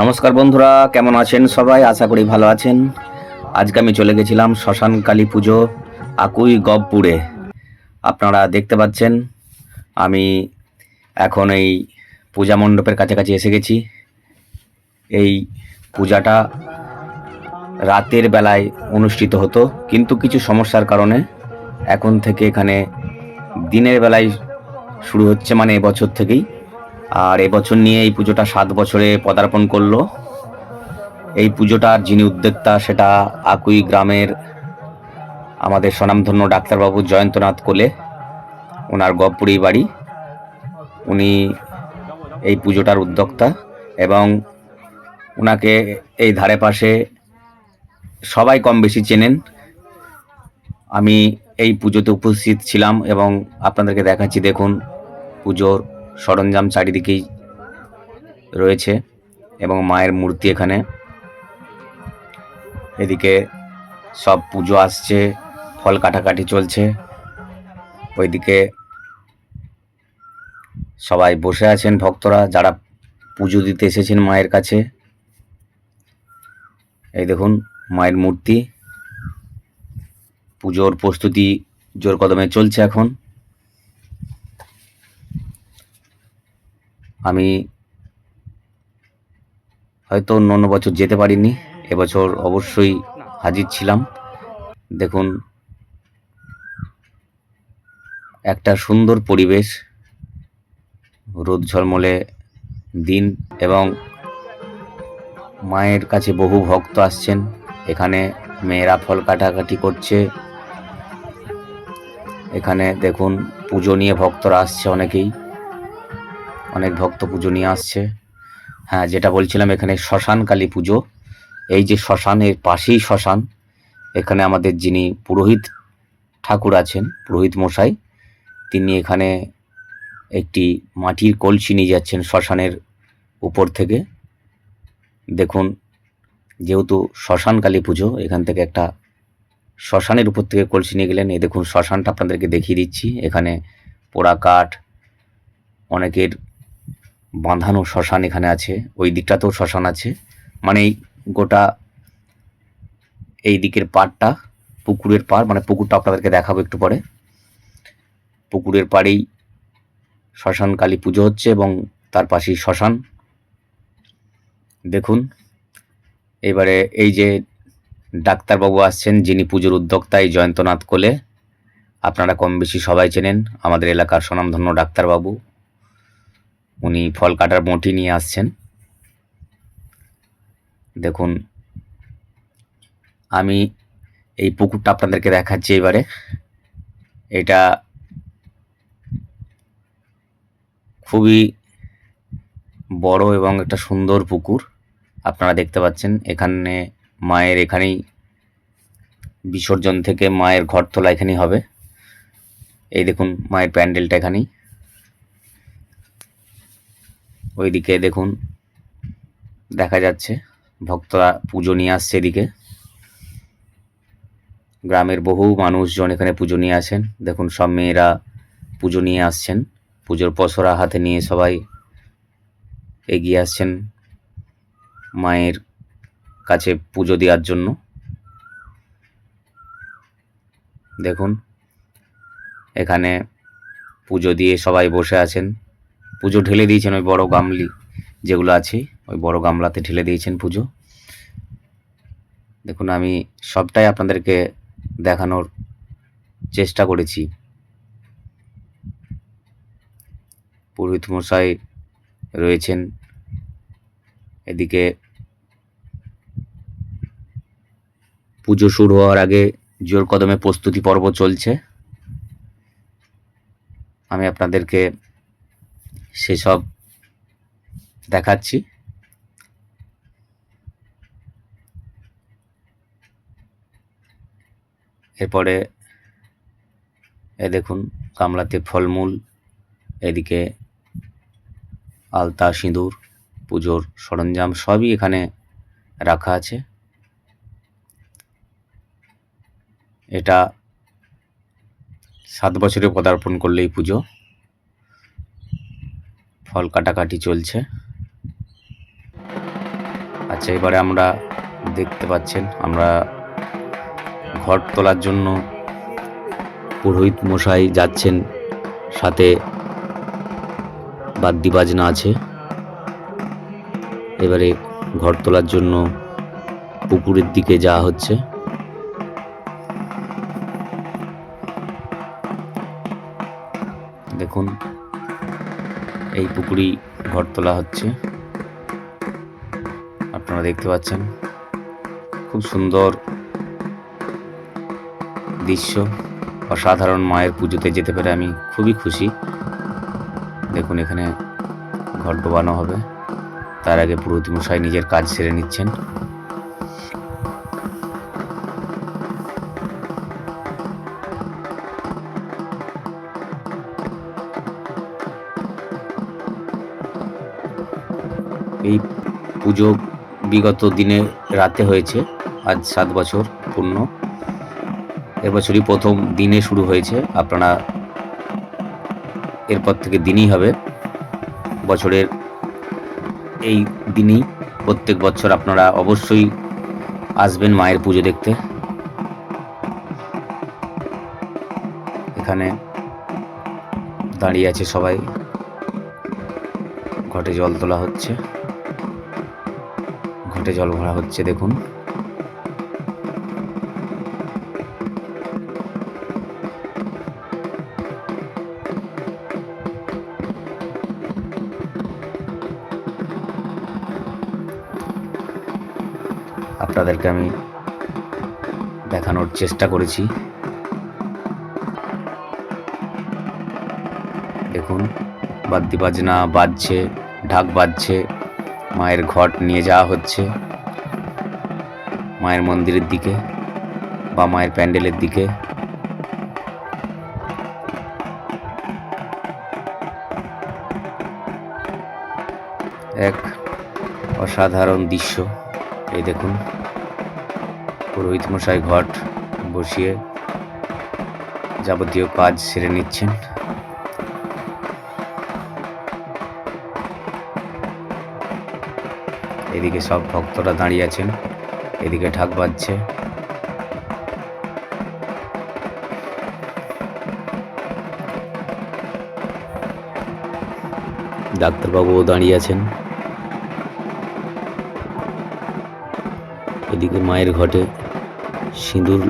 নমস্কার বন্ধুরা, কেমন আছেন সবাই? আশা করি ভালো আছেন। আজকে আমি চলে গেছিলাম শ্মশান কালী পুজো আকুই গবপুরে। আপনারা দেখতে পাচ্ছেন, আমি এখন এই পূজা মণ্ডপের কাছাকাছি এসে গেছি। এই পূজাটা রাতের বেলায় অনুষ্ঠিত হতো, কিন্তু কিছু সমস্যার কারণে এখন থেকে এখানে দিনের বেলায় শুরু হচ্ছে মানে এবছর থেকেই। আর এবছর নিয়ে এই পুজোটা সাত বছরে পদার্পণ করল। এই পুজোটার যিনি উদ্যোক্তা, সেটা আকুই গ্রামের আমাদের স্বনামধন্য ডাক্তারবাবু জয়ন্তনাথ কোলে, ওনার গহপুরি বাড়ি। উনি এই পুজোটার উদ্যোক্তা এবং ওনাকে এই ধারে পাশে সবাই কম বেশি চেনেন। আমি এই পুজোতে উপস্থিত ছিলাম এবং আপনাদেরকে দেখাচ্ছি, দেখুন পুজোর সরঞ্জাম চারিদিকেই রয়েছে এবং মায়ের মূর্তি এখানে। এদিকে সব পুজো আসছে, ফল কাটাকাটি চলছে। ওইদিকে সবাই বসে আছেন ভক্তরা, যারা পুজো দিতে এসেছেন মায়ের কাছে। এই দেখুন মায়ের মূর্তি। পুজোর প্রস্তুতি জোর কদমে চলছে এখন। আমি হয়তো অন্য অন্য বছর যেতে পারিনি, এবছর অবশ্যই হাজির ছিলাম। দেখুন, একটা সুন্দর পরিবেশ, রোদ ঝলমলে দিন এবং মায়ের কাছে বহু ভক্ত আসছেন। এখানে মেয়েরা ফল কাটাকাটি করছে। এখানে দেখুন, পুজো নিয়ে ভক্তরা আসছে অনেকেই। অনেক ভক্ত পুজো নিয়ে আসছে। হ্যাঁ যেটা বলছিলাম এখানে শ্মশান কালী পুজো। এই যে শ্মশানের পাশেই শ্মশান, এখানে আমাদের যিনি পুরোহিত ঠাকুর আছেন, পুরোহিত মশাই, তিনি এখানে একটি মাটির কলসি নিয়ে যাচ্ছেন শ্মশানের উপর থেকে। দেখুন, যেহেতু শ্মশান কালী পুজো, এখান থেকে একটা শ্মশানের উপর থেকে কলসি নিয়ে গেলেন। এই দেখুন, শ্মশানটা আপনাদেরকে দেখিয়ে দিচ্ছি। এখানে পোড়া কাঠ, অনেকের বাঁধানো শ্মশান এখানে আছে, ওই দিকটাতেও শ্মশান আছে। মানে এই গোটা এই দিকের পাড়টা, পুকুরের পাড় মানে পুকুরটা আপনাদেরকে দেখাবো একটু পরে। পুকুরের পাড়েই শ্মশান কালী পুজো হচ্ছে এবং তার পাশেই শ্মশান। দেখুন, এবারে এই যে ডাক্তারবাবু আসছেন, যিনি পুজোর উদ্যোক্তা এই জয়ন্তনাথ কোলে। আপনারা কম বেশি সবাই চেনেন, আমাদের এলাকার স্বনামধন্য ডাক্তারবাবু। উনি ফল কাটার বঁটি নিয়ে আসছেন। দেখুন, আমি এই পুকুরটা আপনাদেরকে দেখাচ্ছি এবারে। এটা খুবই বড় এবং একটা সুন্দর পুকুর। আপনারা দেখতে পাচ্ছেন, এখানে মায়ের এখানেই বিসর্জন থেকে মায়ের ঘর তোলা এখানেই হবে। এই দেখুন, মায়ের প্যান্ডেলটা এখানেই। ওইদিকে দেখুন, দেখা যাচ্ছে, ভক্তরা পুজো নিয়ে আসছে এদিকে। গ্রামের বহু মানুষজন এখানে পুজো নিয়ে আসেন। দেখুন, সব মেয়েরা পুজো নিয়ে আসছেন। পুজোর পসরা হাতে নিয়ে সবাই এগিয়ে আসছেন মায়ের কাছে পুজো দেওয়ার জন্য। দেখুন, এখানে পুজো দিয়ে সবাই বসে আছেন। পুজো ঢেলে দিয়েছেন ওই বড় গামলি যেগুলো আছে, ওই বড় গামলাতে ঢেলে দিয়েছেন পুজো। দেখুন, আমি সবটাই আপনাদেরকে দেখানোর চেষ্টা করেছি। পুরোহিত মশাই রয়েছেন। এদিকে পুজো শুরু হওয়ার আগে জোর কদমে প্রস্তুতি পর্ব চলছে। আমি আপনাদেরকে সেসব দেখাচ্ছি। এরপরে এ দেখুন গামলাতে ফলমূল, এদিকে আলতা, সিঁদুর, পুজোর সরঞ্জাম সবই এখানে রাখা আছে। এটা সাত বছরে পদার্পণ করলেই পুজো। ফল কাটাকাটি চলছে। আচ্ছা এবারে আমরা দেখতে পাচ্ছেন, আমরা ঘট তোলার জন্য পুরোহিত মশাই যাচ্ছেন, সাথে বাদ্যি বাজনা আছে। এবারে ঘর তোলার জন্য পুকুরের দিকে যাওয়া হচ্ছে। দেখুন এই পুকুরি ঘর তোলা হচ্ছে। আপনারা দেখতে পাচ্ছেন, খুব সুন্দর দৃশ্য। অসাধারণ মায়ের পুজোতে যেতে পেরে আমি খুবই খুশি। দেখুন, এখানে ঘর ডোবানো হবে। তার আগে পুরোহিত মশাই নিজের কাজ সেরে নিচ্ছেন। পুজো বিগত দিনে রাতে হয়েছে। আজ সাত বছর পূর্ণ। এবছরই প্রথম দিনে শুরু হয়েছে। আপনারা এরপর থেকে দিনই হবে। বছরের এই দিনই প্রত্যেক বছর আপনারা অবশ্যই আসবেন মায়ের পুজো দেখতে। এখানে দাঁড়িয়ে আছে সবাই। ঘটে জল তোলা হচ্ছে। ঘটে জল ভরা হচ্ছে, দেখুন। আপনাদেরকে আমি দেখানোর চেষ্টা করেছি। দেখুন, বাদ্যি বাজনা বাজছে, ঢাক বাজছে। মায়ের ঘট নিয়ে যাওয়া হচ্ছে। মায়ের মন্দিরের দিকে বা মায়ের প্যান্ডেলের দিকে। এক অসাধারণ দৃশ্য, এই দেখুন। পুরোহিত মশাই ঘট বসিয়ে যাবতীয় কাজ সেরে নিচ্ছেন। এদিকে সব ভক্তরা দাঁড়িয়ে আছেন, এদিকে ঢাক বাজছে। ডাক্তারবাবুও দাঁড়িয়ে আছেন। এদিকে মায়ের ঘটে সিঁদুর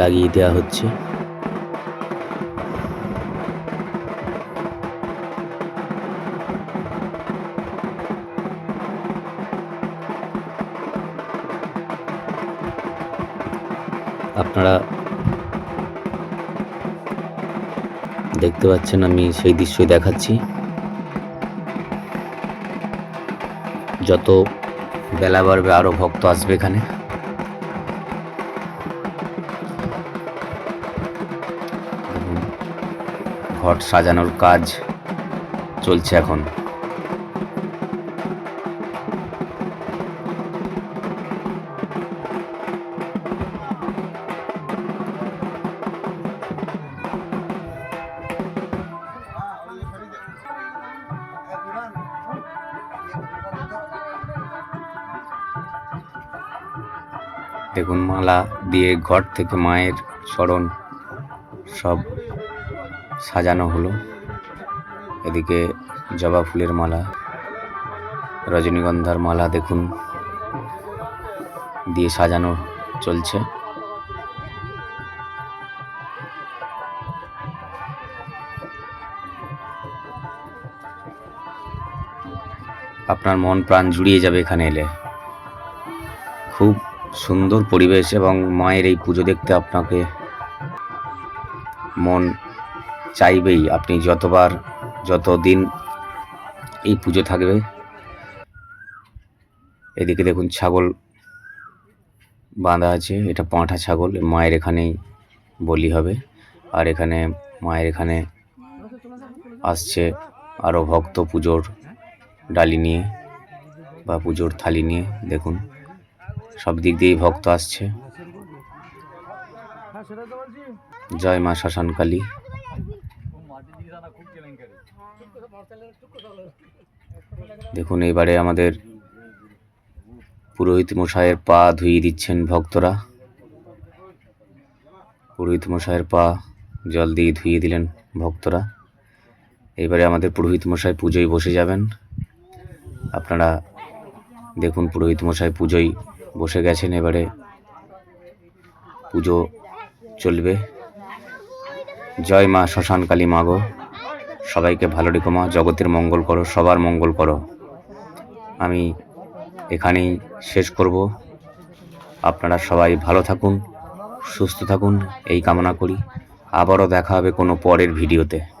লাগিয়ে দেওয়া হচ্ছে। আপনারা দেখতে পাচ্ছেন আমি সেই দৃশ্যই দেখাচ্ছি। যত বেলা বাড়বে আরও ভক্ত আসবে এখানে। ঘট সাজানোর কাজ চলছে এখন। দেখুন মালা দিয়ে ঘর থেকে মায়ের স্মরণ সব সাজানো হলো। এদিকে জবা ফুলের মালা, রজনীগন্ধার মালা দেখুন, দিয়ে সাজানো চলছে। আপনার মন প্রাণ জুড়িয়ে যাবে এখানে এলে। খুব সুন্দর পরিবেশ এবং মায়ের এই পুজো দেখতে আপনাকে মন চাইবেই। আপনি যতবার, যতদিন এই পুজো থাকবে, এদিকে দেখুন ছাগল বাঁধা আছে। এটা পাঁঠা ছাগল মায়ের এখানেই বলি হবে। আর এখানে মায়ের এখানে আসছে আরও ভক্ত পুজোর ডালি নিয়ে বা পুজোর থালি নিয়ে। দেখুন। সব দিক দিয়েই ভক্ত আসছে। জয় মা শ্মশানকালী দেখুন এবারে আমাদের পুরোহিত মশাইয়ের পা ধুইয়ে দিচ্ছেন ভক্তরা। পুরোহিত মশাইয়ের পা জল দিয়ে ধুয়ে দিলেন ভক্তরা। এবারে আমাদের পুরোহিত মশাই পুজোয় বসে যাবেন। আপনারা দেখুন, পুরোহিত মশাই পুজোয় বসে গেছেন এবারে। পুজো চলবে। জয় মা শ্মশান কালী মা গো। সবাইকে ভালো রেখো মা, জগতের মঙ্গল করো, সবার মঙ্গল করো। আমি এখানেই শেষ করব। আপনারা সবাই ভালো থাকুন, সুস্থ থাকুন, এই কামনা করি। আবারও দেখা হবে কোনো পরের ভিডিওতে।